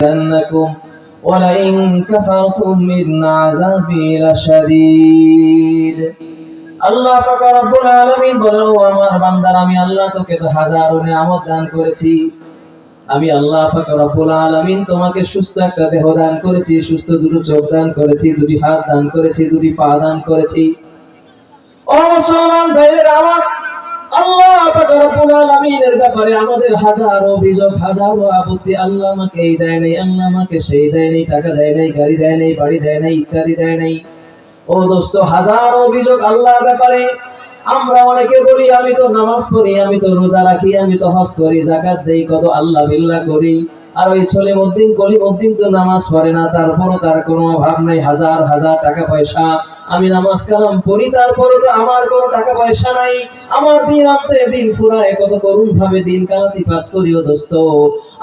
لأنكم ولئن كفرتم إن عذابي لشديد আল্লাহ পাক রব্বুল আলামিন বলেন ও আমার বান্দার আমি আল্লাহ তোকে তো হাজারো নিয়ামত দান করেছি আমি আল্লাহ পাক রব্বুল আলামিন তোমাকে সুস্থ একটা দেহ দান করেছি সুস্থ দুটো চোখ দান করেছি দুটি হাত দান করেছি দুটি পা দান করেছি ও মুসলমান ভাইয়েরা আমার আল্লাহ ব্যাপারে আমাদের হাজারো অভিযোগ, হাজারো আপত্তি আল্লাহ দেয় আল্লাহ দেয় দেয় দেয় বাড়ি দেয় ইত্যাদি দেয় ও দোস্ত আল্লাহর ব্যাপারে। আমরা অনেকে বলি, আমি তো নামাজ পড়ি, আমি তো রোজা রাখি, আমি তো হজ করি জাকাত দেই, কত আল্লাহ বিল্লাহ করি। আর ওই সলিমউদ্দিন কলিমউদ্দিন তো নামাজ পড়ে না, তারপরও তার কোনো অভাব নাই, হাজার হাজার টাকা পয়সা। আমি নামাজ কালাম পড়ি, তারপরও তো আমার কোনো টাকা পয়সা নাই। আমার দিন আনতে দিন ফুরায়, কত করুণ ভাবে দিন কালাতিপাত করিও দোস্ত।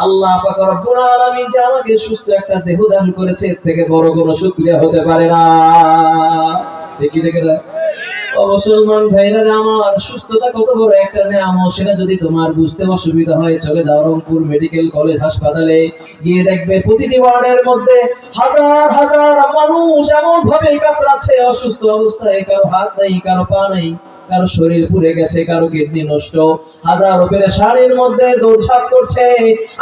আল্লাহ পাক রব্বুল আলামিন যে আমাকে সুস্থ একটা দেহ দান করেছে, এর থেকে বড় কোনো শুকরিয়া হতে পারে না। ঠিক কি দেখে মুসলমান ভাইরা আমার, সুস্থতা কত বড় একটা নিয়ামত, সেটা যদি তোমার বুঝতে অসুবিধা হয়, চলে যাও রংপুর মেডিকেল কলেজ হাসপাতালে। গিয়ে দেখবে প্রতিটি ওয়ার্ডের মধ্যে হাজার হাজার মানুষ এমন ভাবে কাতরাচ্ছে, অসুস্থ অবস্থায়, কারও হাত নেই, কারও পা নেই, কারও শরীর পুড়ে গেছে, কারও কিডনি নষ্ট। হাজারো পেরেশানির মধ্যে দৌড়ঝাঁপ করছে,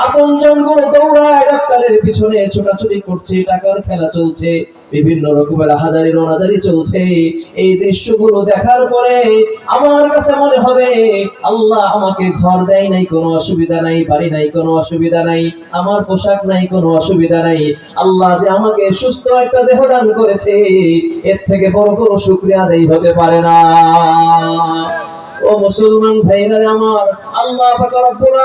আপন জনগুলো দৌড়ায়, ডাক্তারের পিছনে ছোটাছুটি করছে, টাকার খেলা চলছে। বিভিন্ন রকমের হাজারি রোনাজারি চলছে। এই দৃশ্যগুলো দেখার পরে আমার কাছে মনে হবে, আল্লাহ আমাকে ঘর দেয় নাই, কোনো অসুবিধা নাই, বাড়ি নাই, কোনো অসুবিধা নাই, আমার পোশাক নাই, কোনো অসুবিধা নাই। আল্লাহ যে আমাকে সুস্থ একটা দেহ দান করেছে, এর থেকে বড় কোনো শুক্রিয়া দেই হতে পারে না। ও মুসলমান ভাইরা আমার, আল্লাহ পাক রব্বুল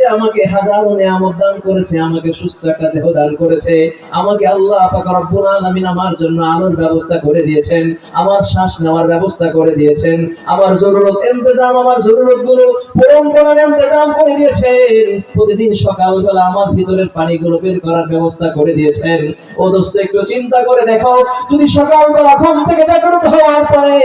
যে আমাকে হাজারো নিয়ামত দান করেছে, আমাকে সুস্থ একটা দেহ দান করেছে, আমাকে আল্লাহ পাক রব্বুল আলামিন আমার জন্য আলোর ব্যবস্থা করে দিয়েছেন, আমার শ্বাস নেওয়ার ব্যবস্থা করে দিয়েছেন, আমার জরুরত ইন্তজাম, আমার জরুরতগুলো পূরণ করার ইন্তজাম করে দিয়েছেন, প্রতিদিন সকালবেলা আমার ভিতরের পানিগুলো বের করার ব্যবস্থা করে দিয়েছেন। ও দোস্ত, একটু চিন্তা করে দেখো, যদি সকালবেলা ঘুম থেকে জাগ্রত হওয়ার পরে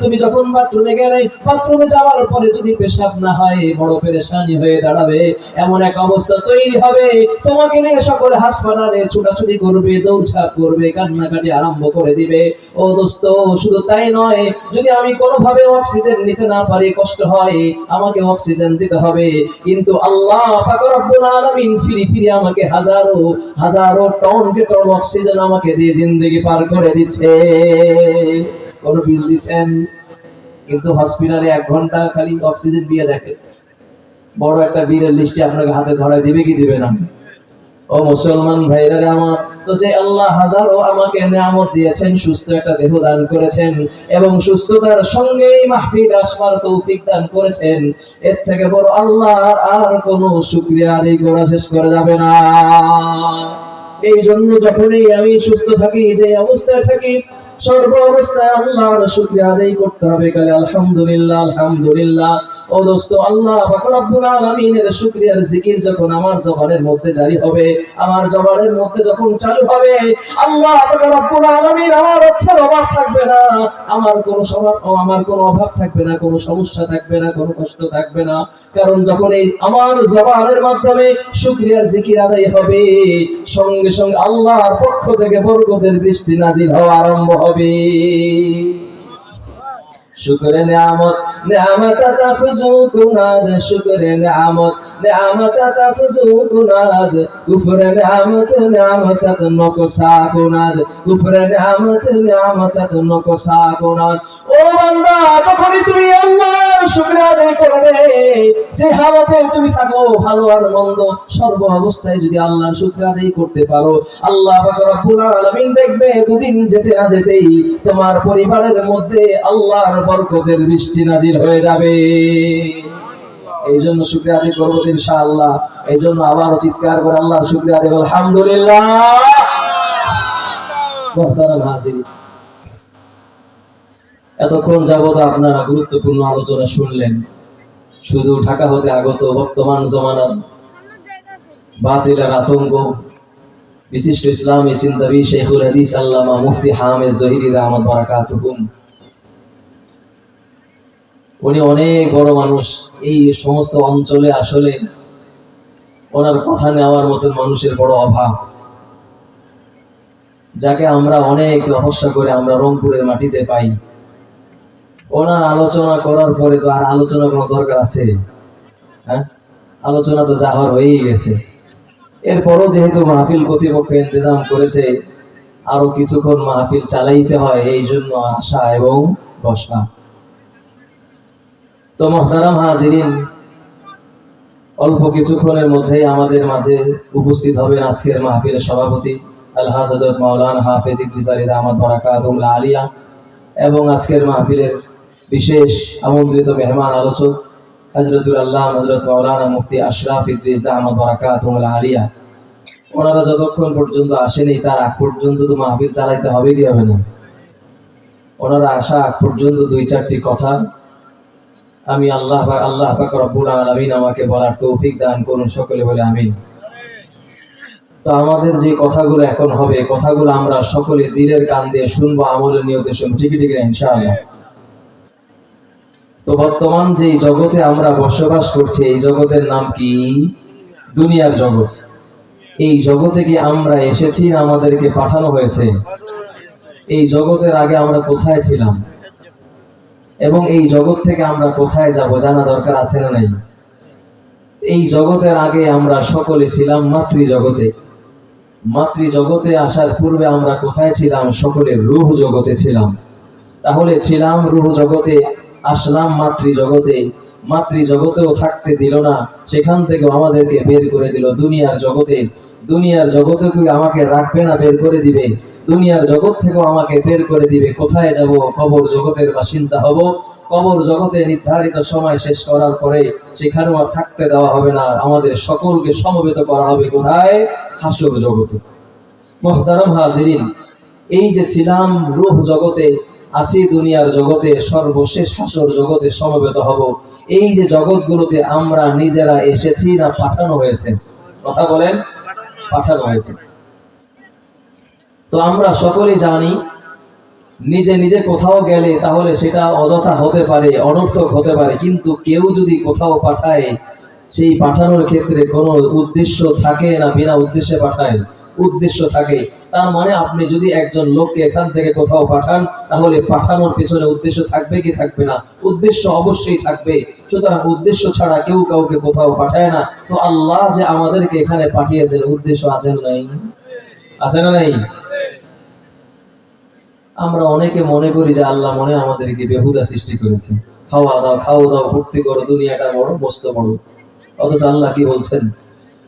তুমি যখন বাথরুমে গেলে, বাথরুমে যাওয়ার পরে যদি পেশাব না হয়, বড় পেরেশানি হয়ে দাঁড়াবে, এমন এক অবস্থা তৈরি হবে। তোমাকে নিয়ে সকলে হাসপাতালে ছুটাছুটি করবে, দৌড়ঝাঁপ করবে, কান্নাকাটি আরম্ভ করে দিবে। ও দোস্ত, শুধু তাই নয়, যদি আমি কোনোভাবে অক্সিজেন নিতে না পারি, কষ্ট হয়, আমাকে অক্সিজেন দিতে হবে। কিন্তু আল্লাহ রব্বুল ফিরি ফিরি আমাকে হাজারো হাজারো টন কে টন অক্সিজেন আমাকে দিয়ে জিন্দগি পার করে দিচ্ছে। কোন বিল দিচ্ছেন? কিন্তু হসপিটালে এক ঘণ্টা খালি অক্সিজেন দিয়ে দেখে। বড় একটা বিলের লিস্টে আপনাকে হাতে ধরায় দিবে কি দিবে না। ও মুসলমান ভাইরা রে আমার, তো যে আল্লাহ হাজারো আমাকে নিয়ামত দিয়েছেন, সুস্থ একটা দেহ দান করেছেন এবং সুস্থতার সঙ্গেই মাহফিল আসবার তৌফিক দান করেছেন, এর থেকে বড় আল্লাহ আর কোনো শুকরিয়া আদায় করা শেষ করা যাবে না। এই জন্য যখনই আমি সুস্থ থাকি, যে অবস্থায় থাকি সর্ব আল্লাহর শুকরিয়া আদায় করতে হবে। আলহামদুলিল্লাহ আলহামদুলিল্লাহ। ও দোস্ত, আল্লাহ রব্বুল আলামিনের শুকরিয়ার জিকির যখন আমার জবানের মধ্যে জারি হবে, আমার জবানের মধ্যে যখন চালু হবে, আল্লাহ রব্বুল আলামিন আমার অর্থের অভাব থাকবে না, আমার কোনো স্বভাব আমার কোনো অভাব থাকবে না, কোনো সমস্যা থাকবে না, কোনো কষ্ট থাকবে না। কারণ যখন এই আমার জবানের মাধ্যমে শুকরিয়ার জিকির আদায় হবে, সঙ্গে সঙ্গে আল্লাহর পক্ষ থেকে বরকতের বৃষ্টি নাজিল হওয়া আরম্ভ হবে। শুকর নিয়ামত নিয়ামত তাফজু কুনাদ শুকর নিয়ামত নিয়ামত তাফজু কুনাদ কুফর নিয়ামত নিয়ামত নকসা কুনাদ কুফর নিয়ামত নিয়ামত নকসা কুনাদ ও বান্দা, যখনই তুমি আল্লাহর শুকর আদায় করবে, যে হালতে তুমি থাকো, ভালো আর মন্দ সর্ব অবস্থায় যদি আল্লাহর শুকর আদায় করতে পারো, আল্লাহ পাক রব্বুল আলামিন দেখবে দুদিন যেতে না যেতেই তোমার পরিবারের মধ্যে আল্লাহর বরকতের বৃষ্টি নাজির হয়ে যাবে। এই জন্য শুক্রিয়া আদায় করব ইনশাআল্লাহ। এই জন্য আবারও চিৎকার করে আল্লাহর শুক্রিয়া করব। আলহামদুলিল্লাহ। এতক্ষণ যাবত আপনারা গুরুত্বপূর্ণ আলোচনা শুনলেন। শুধু ঢাকা হতে আগত বর্তমান জমানার বাতিলের আতঙ্ক। বিশিষ্ট ইসলামী চিন্তাবি শেখুল হাদিস আল্লামা মুফতি হামেদ জহির আহমদ বারাকাতুহুম। উনি অনেক বড় মানুষ। এই সমস্ত অঞ্চলে আসলে ওনার কথা নেওয়ার মতন মানুষের বড় অভাব। যাকে আমরা অনেক তপস্যা করে আমরা রংপুরের মাটিতে পাই। ওনার আলোচনা করার পরে তো আর আলোচনা কোনো দরকার আছে? হ্যাঁ? আলোচনা তো যাওয়ার হয়েই গেছে। এরপরও যেহেতু মাহফিল কর্তৃপক্ষ ইন্তজাম করেছে আরও কিছুক্ষণ মাহফিল চালাইতে হয়, এই জন্য আশা এবং বসা তো মহতারাম হাজিরিন, অল্প কিছুক্ষণের মধ্যেই আমাদের মাঝে উপস্থিত হবেন আজকের মাহফিলের সভাপতি আলহাজ হজরত মাওলানা হাফেজ ইদ্রিস আলী আহমদ বরাকাতুল্লাহ আলিয়া এবং আজকের মাহফিলের বিশেষ আমন্ত্রিত মেহমান আলোচক হজরতুল আল্লাহ হজরত মাওলানা মুফতি আশরাফ ইদ্রিস আহমদ বরাকাতুল্লাহ আলিয়া। ওনারা যতক্ষণ পর্যন্ত আসেনি, তার আগ পর্যন্ত তো মাহফিল চালাইতে হবে কি হবে না। ওনারা আসা আগ পর্যন্ত দুই চারটি কথা আমি আল্লাহ আল্লাহ আলামিন আমাকে বলার তৌফিক দান করুন, সকলে বলে আমিন। তো আমাদের যে কথাগুলো এখন হবে, কথাগুলো আমরা সকলে দিলের কান দিয়ে শুনব, আমলের নিয়তে শুনব। ঠিকই ঠিক ইনশাআল্লাহ? তো বর্তমান যে জগতে আমরা বসবাস করছি, এই জগতের নাম কি? দুনিয়ার জগৎ। এই জগতে কি আমরা এসেছি আমাদেরকে পাঠানো হয়েছে? এই জগতের আগে আমরা কোথায় ছিলাম? এবং এই জগৎ থেকে আমরা কোথায় যাব জানা দরকার আছে না নাই? এই জগতের আগে আমরা সকলে ছিলাম মাতৃ জগতে মাতৃ জগতে আসার পূর্বে আমরা কোথায় ছিলাম? সকলে রুহ জগতে ছিলাম। তাহলে ছিলাম রুহ জগতে, আসলাম মাতৃ জগতে মাতৃ জগতেও থাকতে দিল না, সেখান থেকে আমাদেরকে বের করে দিল দুনিয়ার জগতে। দুনিয়ার জগতে আমাকে রাখবে না, বের করে দিবে। দুনিয়ার জগৎ থেকেও আমাকে বের করে দিবে। কোথায় যাব? কবর জগতের বাসিন্দা হব। কবর জগতে নির্ধারিত সময় শেষ করার পরে সেখানেও আর থাকতে দেওয়া হবে না। আমাদের সকলকে সমবেত করা হবে কোথায়? হাসর জগতে। মোহতারম হাজিরিন, এই যে ছিলাম রূহ জগতে, আছি দুনিয়ার জগতে, সর্বশেষ হাসর জগতে সমবেত হব। এই যে জগৎগুলোতে আমরা নিজেরা এসেছি না পাঠানো হয়েছে। কথা বলেন। পাঠানো হয়েছে। তো আমরা সকলেই জানি, নিজে নিজে কোথাও গেলে তাহলে সেটা অযথা হতে পারে, অনর্থক হতে পারে। কিন্তু কেউ যদি কোথাও পাঠায়, সেই পাঠানোর ক্ষেত্রে কোনো উদ্দেশ্য থাকে না, বিনা উদ্দেশ্যে পাঠায় উদ্দেশ্য থাকে। তার মানে আপনি যদি একজন লোককে এখান থেকে কোথাও পাঠান, তাহলে পাঠানোর পেছনে উদ্দেশ্য থাকবে কি থাকবে না? উদ্দেশ্য অবশ্যই থাকবে। সুতরাং উদ্দেশ্য ছাড়া কেউ কাউকে কোথাও পাঠায় না। তো আল্লাহ যে আমাদেরকে এখানে পাঠিয়েছেন, উদ্দেশ্য আছে নাই? আছে না নাই? আমরা অনেকে মনে করি যে আল্লাহ মনে আমাদেরকে বেহুদা সৃষ্টি করেছে। খাওয়া দাও খাওয়া দাও, ফুর্তি করো, দুনিয়াটা বড়, মস্ত বড়। অথচ আল্লাহ কি বলছেন?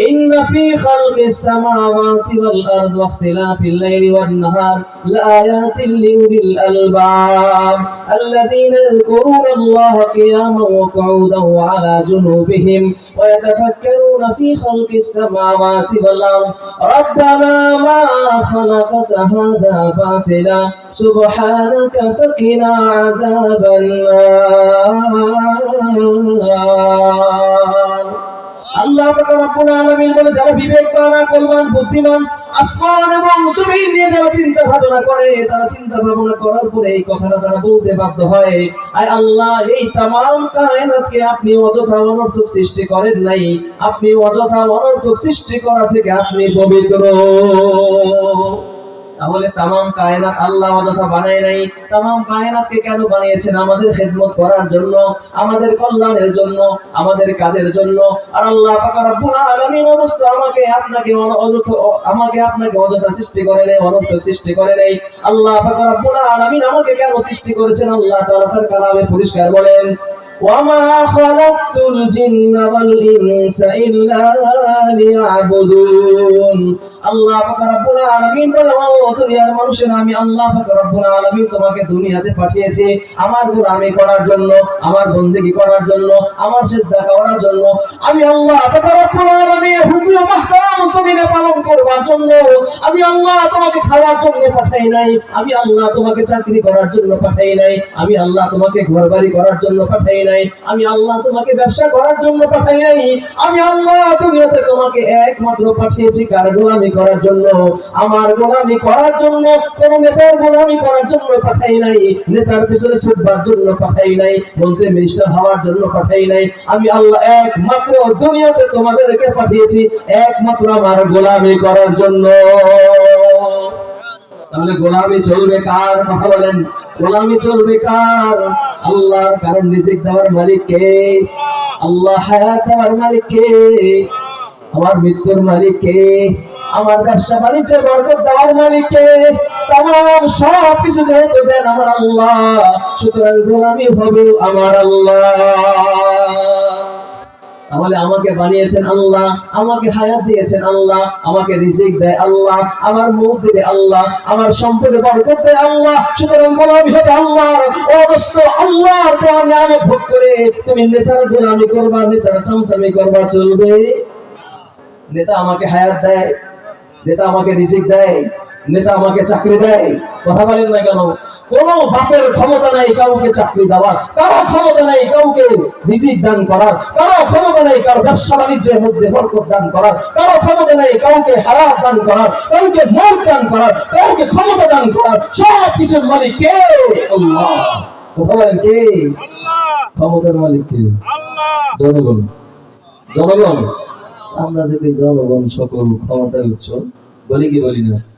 إن في خلق السماوات والأرض واختلاف الليل والنهار لآيات لأولي الألباب الذين يذكرون الله قياما وقعودا وعلى جنوبهم ويتفكرون في خلق السماوات والأرض ربنا ما خلقت هذا باطلا سبحانك فقنا عذاب النار আল্লাহ রব্বুল আলামিন বলে, যারা বিবেকবান আকলবান বুদ্ধিমান, আসমান এবং জমিন নিয়ে যারা চিন্তা ভাবনা করে, তারা চিন্তা ভাবনা করার পরে এই কথাটা তারা বলতে বাধ্য হয়, আয় আল্লাহ, এই তামাম কায়নাতকে আপনি অযথা অনর্থক সৃষ্টি করেন নাই। আপনি অযথা অনর্থক সৃষ্টি করা থেকে আপনি পবিত্র। তাহলে তামাম কায়নাত আল্লাহ অযথা বানায় নাই। তামাম কায়নাতকে কেন বানিয়েছেন? আমাদের খেদমত করার জন্য, আমাদের কল্যাণের জন্য, আমাদের কাজের জন্য। আর আল্লাহ আলামিন আমাকে আপনাকে অযথা আমাকে আপনাকে অযথা সৃষ্টি করে নাই অনর্থক সৃষ্টি করে নাই। আল্লাহ আলামিন আমাকে কেন সৃষ্টি করেছেন? আল্লাহ তাআলা তার কালামে পরিষ্কার বলেন وما خلقت الجن والإنس إلا ليعبدون আল্লাহ পাক রব্বুল আলামিন বলে ও দুনিয়ার মানুষের আমি আল্লাহ পাক রব্বুল আলামিন তোমাকে দুনিয়াতে পাঠিয়েছি আমার গোলামি করার জন্য আমার বন্দেগী করার জন্য আমার সিজদা করার জন্য আমি আল্লাহ পাক রব্বুল আলামিনের হুকুম মাহকাম জমিনে পালন করবার জন্য আমি আল্লাহ তোমাকে খাওয়ার জন্য পাঠাই নাই আমি আল্লাহ তোমাকে চাকরি করার জন্য পাঠাই নাই আমি আল্লাহ তোমাকে ঘরবাড়ি করার জন্য পাঠাই নাই। আমি আল্লাহ তোমাকে ব্যবসা করার জন্য পাঠাই নাই। আমি আল্লাহ দুনিয়াতে তোমাকে একমাত্র পাঠিয়েছি কার গোলামি করার জন্য। আমার গোলামি করার জন্য, কোন নেতার গোলামি করার জন্য পাঠাই নাই। নেতার পিছনে ছুটবার জন্য পাঠাই নাই মন্ত্রী মিনিস্টার হওয়ার জন্য পাঠাই নাই। আমি আল্লাহ একমাত্র দুনিয়াতে তোমাদেরকে পাঠিয়েছি, একমাত্র আমার গোলামি করার জন্য। তাহলে গোলামি চলবে কার? কথা বলেন। গোলামি চলবে কার? আল্লাহ কারণ রিজিক দেওয়ার মালিক কে আল্লাহ হায়াত দেওয়ার মালিক কে আমার মৃত্যুর মালিক কে আমার ব্যবসা বাণিজ্যের বরকত দেওয়ার মালিক কে তাম সব কিছু যেহেতু দেন আমার আল্লাহ, সুতরাং গোলামি হবে আমার আল্লাহ। তাহলে আমাকে বানিয়েছেন আল্লাহ, আমাকে হায়াত দিয়েছেন আল্লাহ, আমাকে রিজিক দেয় আল্লাহ, আমার মুখ দিবে আল্লাহ, আমার সম্পদে বরকত দেয় আল্লাহ, সুতরাং গোলামি হবে আল্লাহর। দোস্ত, আল্লাহর দেওয়া নিয়ামত ভোগ করে তুমি নেতার গোলামি করবা, নেতার চামচামি করবা, চলবে। নেতা আমাকে হায়াত দেয়, নেতা আমাকে রিজিক দেয়। নেতা আমাকে চাকরি দেয়। কথা বলেন না কেন? কোন বাপের ক্ষমতা নাই কাউকে চাকরি দেওয়ার। কারও ক্ষমতা নাই কাউকে রিজিক দান করার। কারও ক্ষমতা নাই কারও ব্যবসা বাণিজ্যের মধ্যে বরকত দান করার। কারও ক্ষমতা নাই কাউকে হায়াত দান করার। কাউকে মত দান করার। কাউকে ক্ষমতা দান করার। সব কিছুর মালিক কে? আল্লাহ। কথা বলেন কে? ক্ষমতার মালিক কে? জনগণ। জনগণ। আমরা যদি জনগণ সকল ক্ষমতার উৎস, বলি কি বলি না?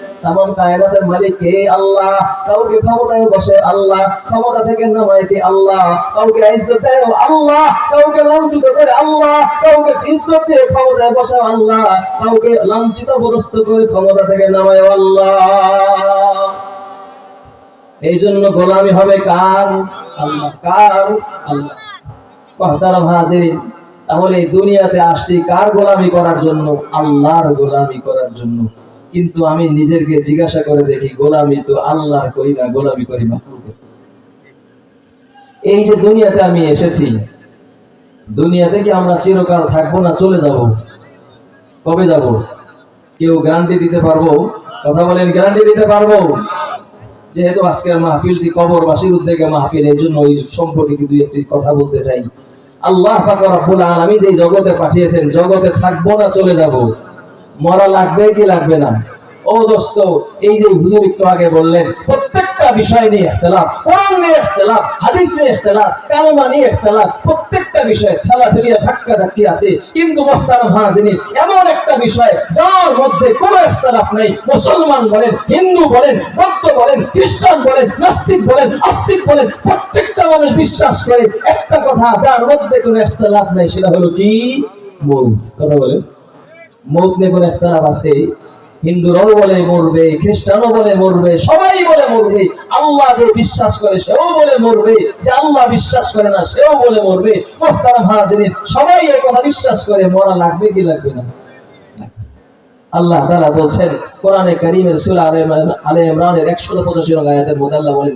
তাম কায়নাতের মালিক কে আল্লাহ? কাউকে ক্ষমতায় বসে আল্লাহ, ক্ষমতা থেকে নামায় কে আল্লাহ? কাউকে ইজ্জত দেয় আল্লাহ, কাউকে লাঞ্ছিত করে আল্লাহ, কাউকে ইজ্জত দিয়ে ক্ষমতায় বসে আল্লাহ, কাউকে লাঞ্ছিত পদস্থ করে ক্ষমতা থেকে নামায় আল্লাহ। এই জন্য গোলামি হবে কার? আল্লাহ কার? আল্লাহ। তাহলে দুনিয়াতে আসছি কার গোলামি করার জন্য? আল্লাহর গোলামি করার জন্য। কিন্তু আমি নিজেকে জিজ্ঞাসা করে দেখি, গোলামি তো আল্লাহর করি না, গোলামি করি মাহবুবের এই যে দুনিয়াতে আমি এসেছি, দুনিয়াতে কি আমরা চিরকাল থাকব না চলে যাব? কবে যাব? কেউ গ্যারান্টি দিতে পারব? কথা বলেন গ্যারান্টি দিতে পারব? যেহেতু আজকের মাহফিলটি কবরবাসীর উদ্যোগে মাহফিল, এই জন্য ওই সম্পর্কে কিন্তু একটি কথা বলতে চাই। আল্লাহ পাক রব্বুল আলামিন যে জগতে পাঠিয়েছেন, জগতে থাকব না চলে যাব? মরা লাগবে কি লাগবে না? ও দোস্ত, এই যে হুজুর একটু আগে বললেন, প্রত্যেকটা বিষয় নিয়ে ইখতিলাফ, কোরআন নিয়ে ইখতিলাফ, হাদিস নিয়ে ইখতিলাফ, কালমা নিয়ে ইখতিলাফ, প্রত্যেকটা বিষয়ে ঠেলাঠেলিয়া ধাক্কা ধাক্কি আছে। কিন্তু মুহতারাম হাজিরিন এমন একটা বিষয়, যার মধ্যে কোনো ইখতিলাফ নাই। মুসলমান বলেন, হিন্দু বলেন, বৌদ্ধ বলেন, খ্রিস্টান বলেন, নাস্তিক বলেন, আস্তিক বলেন, প্রত্যেকটা মানুষ বিশ্বাস করে, একটা কথা, যার মধ্যে কোনো ইখতিলাফ নেই, সেটা হলো কি? মৌত। কথা বলেন। নিয়ে কোনো ইখতিলাফ আছে হিন্দুরাও বলে মরবে, খ্রিস্টানও বলে মরবে, সবাই বলে মরবে। আল্লাহ যে বিশ্বাস করে সেও বলে মরবে, যে আল্লাহ বিশ্বাস করে না সেও বলে মরবে। সবাই এই কথা বিশ্বাস করে, মরা লাগবে কি লাগবে না? আল্লাহ তাআলা বলছেন, কোরআনে কারীমের সূরা আলে ইমরানের 185 নং আয়াতের মধ্যে আল্লাহ বলেন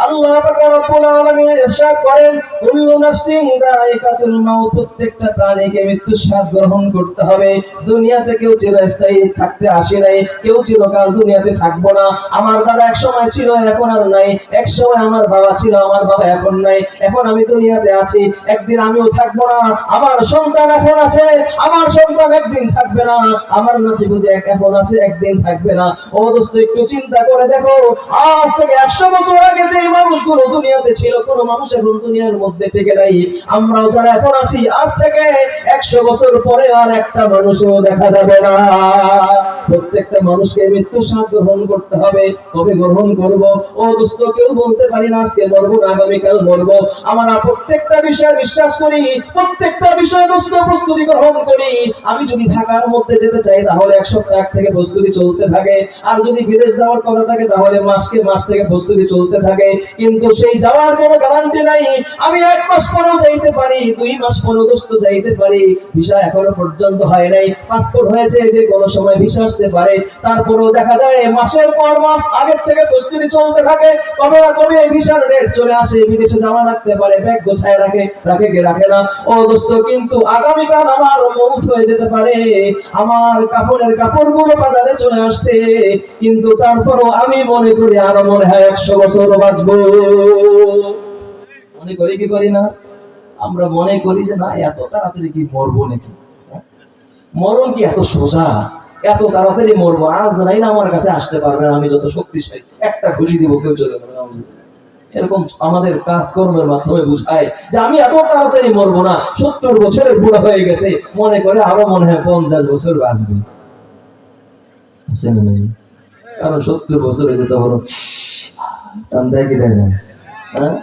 আমার এক সময় ছিল, এখন আর নাই। এক সময় আমার বাবা ছিল, আমার বাবা এখন নাই। এখন আমি দুনিয়াতে আছি, একদিন আমিও থাকব না। আমার সন্তান এখন আছে, আমার সন্তান একদিন থাকবে না। আমার নাতি এখন আছে, একদিন থাকবে না। ও দোস্ত, একটু চিন্তা করে দেখো, আজ থেকে একশো বছর আগে যে মানুষগুলো দুনিয়াতে ছিল, কোনো মানুষ এখন দুনিয়ার মধ্যে টিকে নাই। আমরাও যারা এখন আছি, আজ থেকে একশো বছর পরে আর একটা মানুষও দেখা যাবে না। প্রত্যেকটা মানুষকে মৃত্যু স্বাদ গ্রহণ করতে হবে, কবে গ্রহণ করব? ও দোস্ত কেউ বলতে পারি না, আজকে মরবো না, আগামীকাল মরবো। আমরা প্রত্যেকটা বিষয়ে বিশ্বাস করি, প্রত্যেকটা বিষয় দোস্ত প্রস্তুতি গ্রহণ করি। আমি যদি ঢাকার মধ্যে যেতে চাই, তাহলে এক সপ্তাহ থেকে প্রস্তুতি চলতে থাকে। আর যদি বিদেশ যাওয়ার কথা থাকে, তাহলে মাসকে মাস থেকে প্রস্তুতি চলতে থাকে। কিন্তু সেই যাওয়ার কোনো গ্যারান্টি নাই। আমি এক মাস পরেও যাইতে পারি, দুই মাস পরেও দোস্ত যাইতে পারি। ভিসা এখনও পর্যন্ত হয় নাই। পাসপোর্ট হয়েছে যে কোনো সময় ভিসা আসতে পারে। তারপরেও দেখা যায়, মাসের পর মাস আগের থেকে প্রস্তুতি চলতে থাকে। কবে না কবে এই ভিসার রেট চলে আসে, বিদেশে যাওয়া রাখতে পারে ব্যাগ গোছায় রাখে রাখে কে রাখে না? ও দোস্ত, কিন্তু আগামীকাল আমার মৌত হয়ে যেতে পারে। আমার কাপড়ের কাপড়গুলো বাজারে চলে আসছে। কিন্তু তারপরও আমি মনে করি, আরও মনে হয় একশো বছর বাঁচবো। মনে করি কি করি না? আমরা মনে করি যে, না, এত তাড়াতাড়ি কি মরবো নাকি? হ্যাঁ? মরণ কি এত সোজা? এত তাড়াতাড়ি মরবো? আজ নাই না আমার কাছে আসতে পারবে না, আমি যত শক্তিশালী, একটা খুশি দিব, কেউ চলে যাবে এরকম আমাদের কাজকর্মের মাধ্যমে বুঝায় যে, আমি এত তাড়াতাড়ি মরবো না, সত্তর বছরের বুড়া হয়ে গেছে, মনে করে আরও মনে হয় পঞ্চাশ বছর বাঁচবে। কারণ সত্তর বছর হয়েছে তখন। কি হ্যাঁ?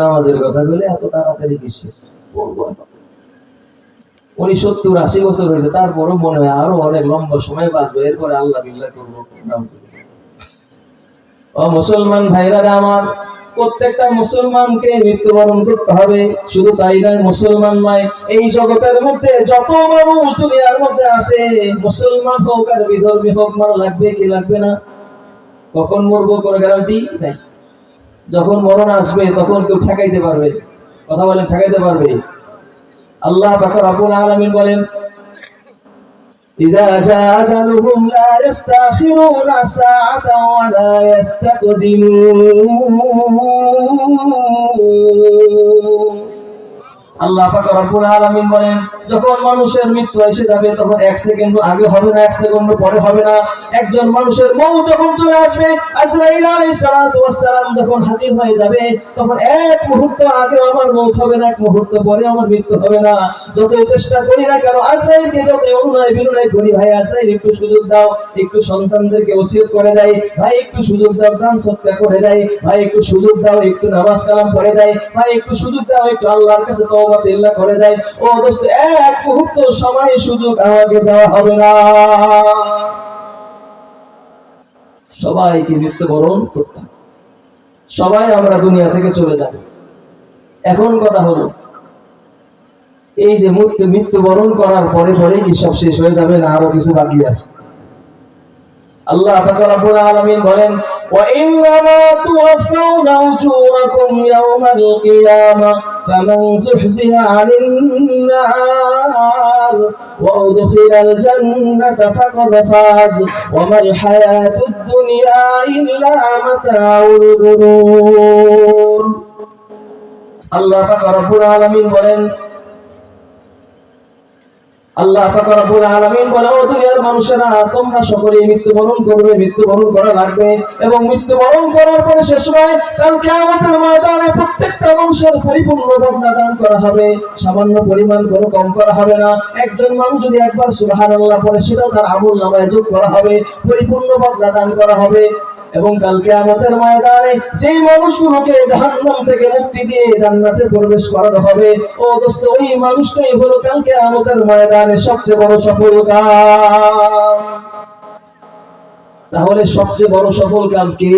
নামাজের কথা বলে এত তাড়াতাড়ি কিসে? উনি সত্তর আশি বছর হয়েছে, তারপরও মনে হয় আরও অনেক লম্বা সময় বাঁচবে, এরপরে আল্লাহ করব ও মুসলমান ভাইরা আমার, প্রত্যেকটা মুসলমানকে মৃত্যুবরণ করতে হবে, শুধু তাই নয়, মুসলমান নয়, এই জগতের মধ্যে যত মানুষ দুনিয়ার মধ্যে আছে, মুসলমান হোক আর বিধর্মী হোক, মারা লাগবে কি লাগবে না? কখন মরবো কোনো গ্যারান্টি নাই। যখন মরণ আসবে তখন কেউ ঠেকাইতে পারবে কথা বলেন ঠেকাইতে পারবে আল্লাহ পাক রব্বুল আলামিন বলেন إذا جاء أجلهم لا يستأخرون ساعة ولا يستقدمون আল্লাহ পাক রব্বুল আলামিন বলেন, যখন মানুষের মৃত্যু এসে যাবে, তখন এক সেকেন্ড আগে হবে না, এক সেকেন্ড পরে হবে না। একজন মানুষের মৌ যখন চলে আসবে সালাম যখন হাজির হয়ে যাবে, তখন এক মুহূর্ত আগে আমার মৌত হবে না, এক মুহূর্ত পরে আমার মৃত্যু হবে না। যতই চেষ্টা করি না কেন, আজরাইলকে যত অনুনয় বিনয় করি, ভাই, আজরাইল একটু সুযোগ দাও, একটু সন্তানদেরকে ওসিয়ত করে দেয়, ভাই, একটু সুযোগ দাও, দান সৎকার করে দেয়, ভাই, একটু সুযোগ দাও, একটু নামাজ কালাম পড়ে যায় ভাই, একটু সুযোগ দাও, একটু আল্লাহর কাছে তওবা ও দোস্ত, এক মুহূর্ত সময় সুযোগ আমাকে দেওয়া হবে না। সবাইকে মৃত্যুবরণ করতে হবে। সবাই আমরা দুনিয়া থেকে চলে যাব এখন কথা হলো, এই যে মৃত্যু মৃত্যুবরণ করার পরে পরে কি সব শেষ হয়ে যাবে না আরও কিছু বাকি আছে? আল্লাহ পাক রব্বুল আলামিন বলেন, ওয়া ইন্নামা তুওয়াফাউনা উজুরাকুম ইয়াওমাল কিয়ামা, ফামান যুহজিহা আনিন নার ওয়া উদখিলাল জান্নাতা ফাকাদ ফাজ, ওয়া মাল হায়াতুদ দুনিয়া ইল্লা মাতাউল গুরুর. আল্লাহ পাক রব্বুল আলামিন বলেন আল্লাহ পাক আলামিন বলে, ও দুনিয়ার মানুষেরা, তোমরা সকলেই মৃত্যুবরণ করবে, মৃত্যুবরণ করা লাগবে এবং মৃত্যুবরণ করার পরে শেষ সময় কাল কিয়ামতের ময়দানে প্রত্যেকটা মানুষের পরিপূর্ণ বদলা দান করা হবে। সামান্য পরিমাণ কোনো কম করা হবে না। একজন মানুষ যদি একবার সুবহানাল্লাহ পড়ে সেটাও তার আমল নামায় যোগ করা হবে, পরিপূর্ণ বদলা দান করা হবে। এবং কালকে আমাদের ময়দানে যে মানুষগুলোকে জাহান্নাম থেকে মুক্তি দিয়ে জান্নাতে প্রবেশ করানো হবে, ও দোস্ত, ওই মানুষটাই হলো কালকে আমাদের ময়দানে সবচেয়ে বড় সফল তাহলে সবচেয়ে বড় সফল কালকে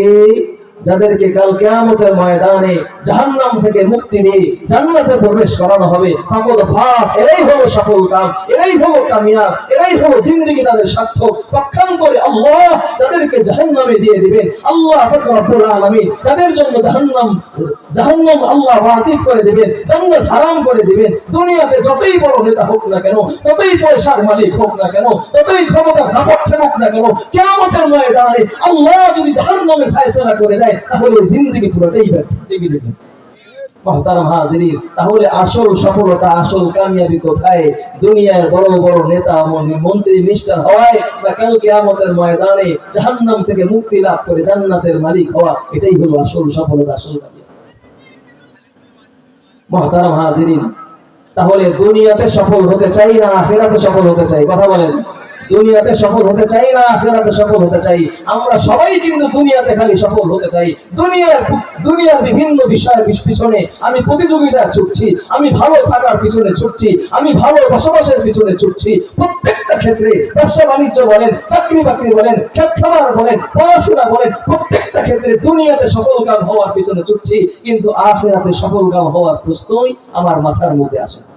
যাদেরকে কালকে আমাদের ময়দানে জাহান্নাম থেকে মুক্তি দিয়ে জান্নাতে প্রবেশ করানো হবে। ফাকদ ফাস এরাই হলো সফল কাম, এরাই হলো কামিয়াব, এরাই হলো জিন্দেগি তাদের সার্থক। পক্ষান্তরে আল্লাহ যাদেরকে জাহান্নামে দিয়ে দিবেন। আল্লাহ রব্বুল আলামিন যাদের জন্য জাহান্নাম জাহান্নাম আল্লাহ ওয়াজিব করে দিবেন, জান্নাত হারাম করে দিবেন। দুনিয়াতে যতই বড় নেতা হোক না কেন যতই পয়সার মালিক হোক না কেন যতই ক্ষমতা দাপট থাকুক না কেন, কিয়ামতের ময়দানে আল্লাহ যদি জাহান্নামে ফয়সালা করে দেয়, তাহলে জিন্দেগি পুরোটাই ব্যর্থ। তাহলে আসল সফলতা, আসল কামিয়াবি কোথায়? দুনিয়ার বড় বড় নেতা মন্ত্রী- হওয়ায় না, কাল কিয়ামতের ময়দানে জাহান্নাম থেকে মুক্তি লাভ করে জান্নাতের মালিক হওয়া, এটাই হলো আসল সফলতা, আসল তাহলে দুনিয়াতে সফল হতে চাই না আখেরাতে সফল হতে চাই? কথা বলেন। দুনিয়াতে সফল হতে চাই না আখেরাতে সফল হতে চাই? আমরা সবাই কিন্তু দুনিয়াতে খালি সফল হতে চাই। দুনিয়ার দুনিয়ার বিভিন্ন বিষয়ের পিছনে আমি প্রতিযোগিতা ছুটছি, আমি ভালো থাকার পিছনে ছুটছি, আমি ভালো বসবাসের পিছনে ছুটছি। প্রত্যেকটা ক্ষেত্রে ব্যবসা বাণিজ্য বলেন, চাকরি বাকরি বলেন খেত খামার বলেন, পড়াশোনা বলেন, প্রত্যেকটা ক্ষেত্রে দুনিয়াতে সফল কাম হওয়ার পিছনে ছুটছি, কিন্তু আখেরাতে সফল কাম হওয়ার প্রশ্নই আমার মাথার মধ্যে আসে না।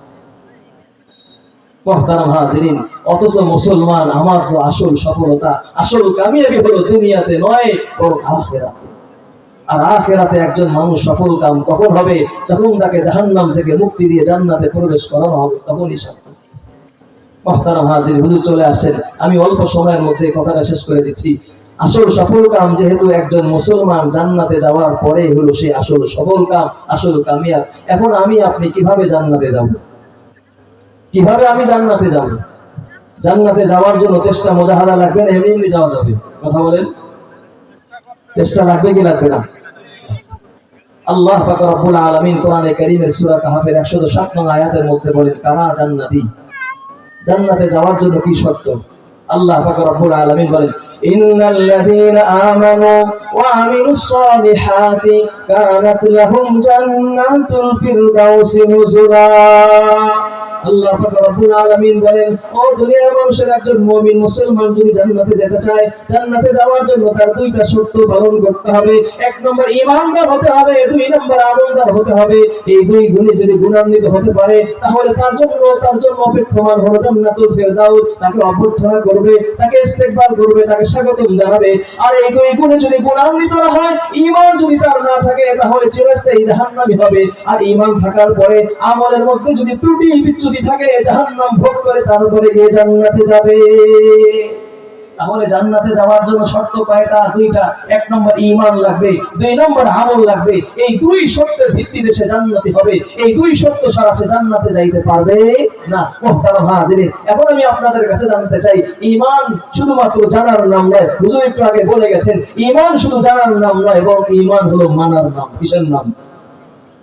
মুক্তি দিয়ে জান্নাতে প্রবেশ করানো হবে, তখনই হাজির হুজুর চলে আমি অল্প সময়ের মধ্যে কথাটা শেষ করে দিচ্ছি। আসল সফল কাম যেহেতু একজন মুসলমান জান্নাতে যাওয়ার পরে হলো সে আসল সফল কাম, আসল কামিয়াব। এখন আমি, আপনি কীভাবে জান্নাতে যাব? কীভাবে আমি জান্নাতে যাব? জান্নাতে যাওয়ার জন্য চেষ্টা মোজাহারা লাগবে না, এমনি যাওয়া যাবে। কথা বলেন? চেষ্টা লাগবে কি লাগবে না? আল্লাহ রব্বুল আলামিন কোরআনে কারীমের সূরা কাহাফের 107 নং আয়াতের মধ্যে বলেন, কারা জান্নাতি? জান্নাতে যাওয়ার জন্য কি শর্ত? আল্লাহ পাক রব্বুল আলামিন বলেন, ইন্নাল্লাযীনা আল্লাহ আলামিন বলেন, ও দুনিয়ার মানুষের, একজন মুমিন মুসলমান যদি জান্নাতে যেতে চায়, জান্নাতে যাওয়ার জন্য তার দুইটা শর্ত পালন করতে হবে। এক নম্বর হতে হবে, দুই নম্বর, আমলদার হতে হবে। এই দুই গুণে যদি গুণান্বিত হতে পারে, তাহলে তার জন্য তার জন্য অপেক্ষমান হলো জান্নাতুল ফেরদাউস। তাকে অভ্যর্থনা করবে, তাকে ইস্তেকবাল করবে, তাকে জানাবে। আর এই দুই গুণে যদি গুণান্বিত না হয়, ঈমান যদি তার না থাকে, তাহলে চিরস্থায়ী জাহান্নামী হবে। আর ঈমান থাকার পরে আমলের মধ্যে যদি ত্রুটি বিচ্যুতি থাকে, জাহান্নাম ভোগ করে তারপরে গিয়ে জান্নাতে যাবে। তাহলে জান্নাতে যাওয়ার জন্য শর্ত কয়টা? দুইটা। এক নম্বর ঈমান লাগবে, দুই নম্বর আমল লাগবে। এই দুই শর্তের ভিত্তিতে সে জান্নাতি হবে। এই দুই শর্ত ছাড়া সে জান্নাতে যাইতে পারবে না। মুহতারাম হাজিরিন, এখন আমি আপনাদের কাছে জানতে চাই ইমান শুধুমাত্র জানার নাম নয়, হুজুর একটু আগে বলে গেছেন ইমান শুধু জানার নাম নয় এবং ঈমান হলো মানার নাম, কিসের নাম?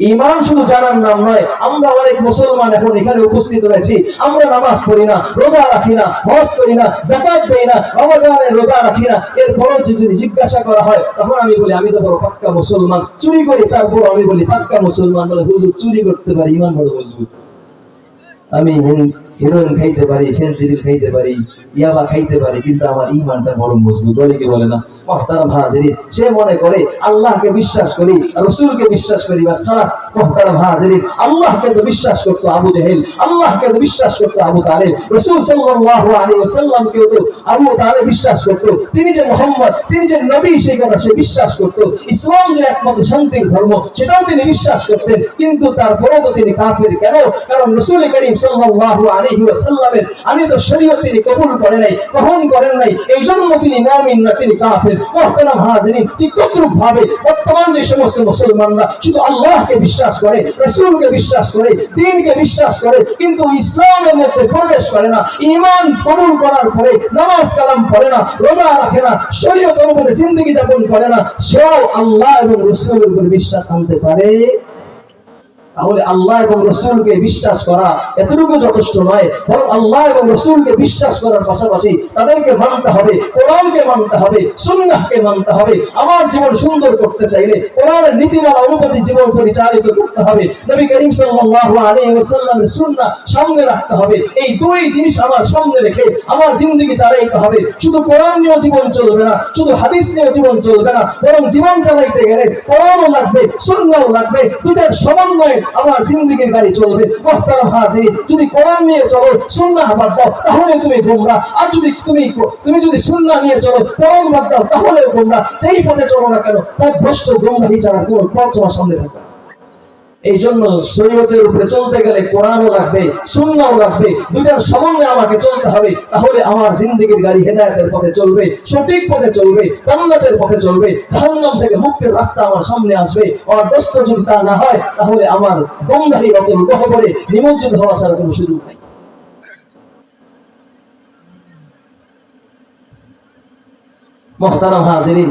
ইমান শুধু জানার নাম নয়, আমরা অনেক মুসলমান এখন এখানে উপস্থিত রয়েছি। আমরা নামাজ পড়ি না, রোজা রাখি না, হজ করি না জাকাত দেই না, রমজানের রোজা রাখি না। এরপর যদি জিজ্ঞাসা করা হয়, তখন আমি বলি, আমি তো বড় পাক্কা মুসলমান। চুরি করি, তারপর আমি বলি, পাক্কা মুসলমান বলে হুজুর চুরি করতে পারি, ইমান বড় মজবুত। আমি হিরোইন খাইতে পারি ফেন্সিডিল খাইতে পারি, ইয়াবা খাইতে পারি, কিন্তু আমার ইমানটা বড় মজবুত। বলে কি বলে না, মহতারাম হাজিরি সে মনে করে আল্লাহকে বিশ্বাস করি, রসুলকে বিশ্বাস করি বাস খালাস, মহতারাম হাজিরি আল্লাহকে তো বিশ্বাস করতো আবু জাহেল, আল্লাহকে তো বিশ্বাস করতো আবু তালেব, রসুল সাল্লাল্লাহু আলাইহি ওয়াসাল্লামকে তো আবু তালেব বিশ্বাস করতো। তিনি যে মোহাম্মদ, তিনি যে নবী, সেই কথা সে বিশ্বাস করতো। ইসলাম যে একমাত্র শান্তির ধর্ম, সেটাও তিনি বিশ্বাস করতেন, কিন্তু তারপরেও তো তিনি কাফের কেন? কারণ রসুল করিম সাল্লাল্লাহু আলাইহি আমি তো শরীয়ত তিনি কবুল করেন নাই, গ্রহণ করেন নাই। এই জন্য তিনি মুমিন না, তিনি কাফের। মুহতারাম হাজিরিন, ঠিক তদ্রূপ ভাবে বর্তমান যে সমস্ত মুসলমানরা শুধু আল্লাহকে বিশ্বাস করে, রাসূলকে বিশ্বাস করে, দ্বীনকে বিশ্বাস করে, কিন্তু ইসলামের মধ্যে প্রবেশ করে না। ঈমান কবুল করার পরে নামাজ কালাম পড়ে না, রোজা রাখে না, শরীয়ত অনুযায়ী জিন্দেগি যাপন করে না, সেও আল্লাহ এবং রাসূলের উপর বিশ্বাস আনতে পারে। তাহলে আল্লাহ এবং রসুলকে বিশ্বাস করা এতটুকু যথেষ্ট নয়, বরং আল্লাহ এবং রসুলকে বিশ্বাস করার পাশাপাশি তাদেরকে মানতে হবে, কোরআনকে মানতে হবে, সুন্নাহকে মানতে হবে। আমার জীবন সুন্দর করতে চাইলে কোরআনের নীতিমালা অনুপাতি জীবন পরিচালিত করতে হবে। নবী করিম আলাইহি ওয়াসাল্লামের সুন্নাহ সামনে রাখতে হবে। এই দুই জিনিস আমার সামনে রেখে আমার জিন্দগি চালাইতে হবে। শুধু কোরআন নিয়েও জীবন চলবে না, শুধু হাদিস নিয়েও জীবন চলবে না, বরং জীবন চালাইতে গেলে কোরআনও লাগবে, সুন্নাহও লাগবে দুটার সমন্বয়ে আমার জিন্দিগির গাড়ি চলবে। মোহতারাম হাজির, যদি কোরআন নিয়ে চলো, সুন্নাহ বাদ দাও, তাহলে তুমি গোমরা। আর যদি তুমি তুমি যদি সুন্নাহ নিয়ে চলো, কোরআন বাদ দাও, তাহলেও গোমরা। যেই পথে চলো না কেন পথ ভ্রষ্ট গোমরাহি ছাড়া কোনো পথ তোমার সামনে থাকবে। এই জন্য শরীয়তের উপরে চলতে গেলে কোরআনও লাগবে, সুন্নাও লাগবে, দুইটার সমন্বয়ে আমাকে চলতে হবে। তাহলে আমার জিন্দগির গাড়ি হেদায়েতের পথে চলবে, সঠিক পথে চলবে, জান্নাতের পথে চলবে, জাহান্নাম থেকে মুক্তির রাস্তা আমার সামনে আসবে। আর দস্ত যদি তা না হয়, তাহলে আমার গঙ্গারি অতল গহবরে নিমজ্জিত হওয়া ছাড়া কোনো সুযোগ নাই। মহতারাম হাজিরিন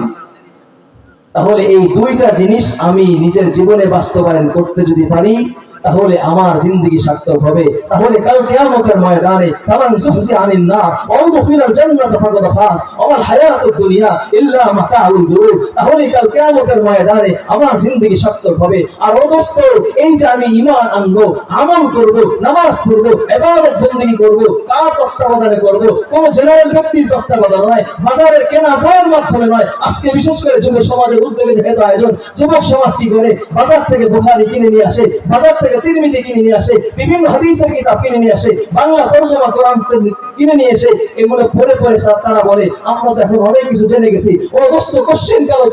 তাহলে এই দুইটা জিনিস আমি নিজের জীবনে বাস্তবায়ন করতে যদি পারি তাহলে আমার জিন্দগি সার্থক হবে। তাহলে কাল কেয়ামতের ময়দানে তামান সুহসি আনিন নার জান্নাত ফাকাদ ফাস আমার দুনিয়া ইল্লা মাতাউল তাহলে কাল কেয়ামতের ময়দানে আমার জিন্দগি সার্থক হবে। আর ও দোস্ত, এই যে আমি ঈমান আনব, আমল করব, নামাজ পড়ব, ইবাদত করব, কার তত্ত্বাবধানে করব, কোন জেনারেল ব্যক্তির তত্ত্বাবধান নয়, বাজারের কেনা বইয়ের মাধ্যমে নয়। আজকে বিশেষ করে যুব সমাজের উদ্যোগে যেহেতু আয়োজন, যুবক সমাজ কি করে? বাজার থেকে বুখারি কিনে নিয়ে আসে, বাজার থেকে কিনে নিয়ে আসে, বিভিন্ন হাদিসের কিতাব কিনে নিয়ে আসে, বাংলা তরজমা কোরআন কিনে নিয়ে এসে এগুলো তারা বলে, আমরা অনেক কিছু জেনে গেছি। ও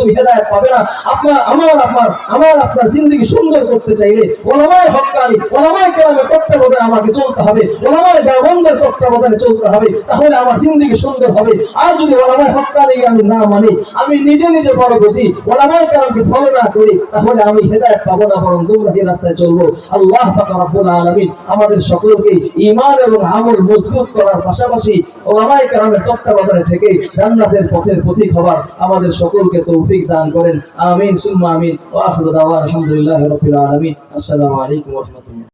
তুমি হেদায়ত পাবে না। আপনার, আমার আপনার আমার, আপনার জিন্দগি সুন্দর করতে চাইলে ওলামায় হকানি ওলামায় কেরামের তত্ত্বাবধানে আমাকে চলতে হবে, ওলামায় তত্ত্বাবধানে চলতে হবে, তাহলে আমার জিন্দগি সুন্দর হবে। আর যদি ওলামায় হকানি আমি না মানি, আমি নিজে নিজে বড় বুঝি ওলামায় কেরামকে ফলো না করি, তাহলে আমি হেদায়ত পাবো না, বরং রাস্তায় চলবো। আল্লাহ রব্বুল আলামিন আমাদের সকলকে ইমান এবং আমল মজবুত করার পাশাপাশি ওলামায় কেরামের তত্ত্বাবধানে থেকে জান্নাতের পথের পথিক হবার আমাদের সকলকে তৌফিক দান করেন। আমিন, সুম্মা আমিন। ও আফরুদ আলহামদুলিল্লাহ রবিল আলমিন। আসসালামু আলাইকুম রাহমাতুল্লাহ।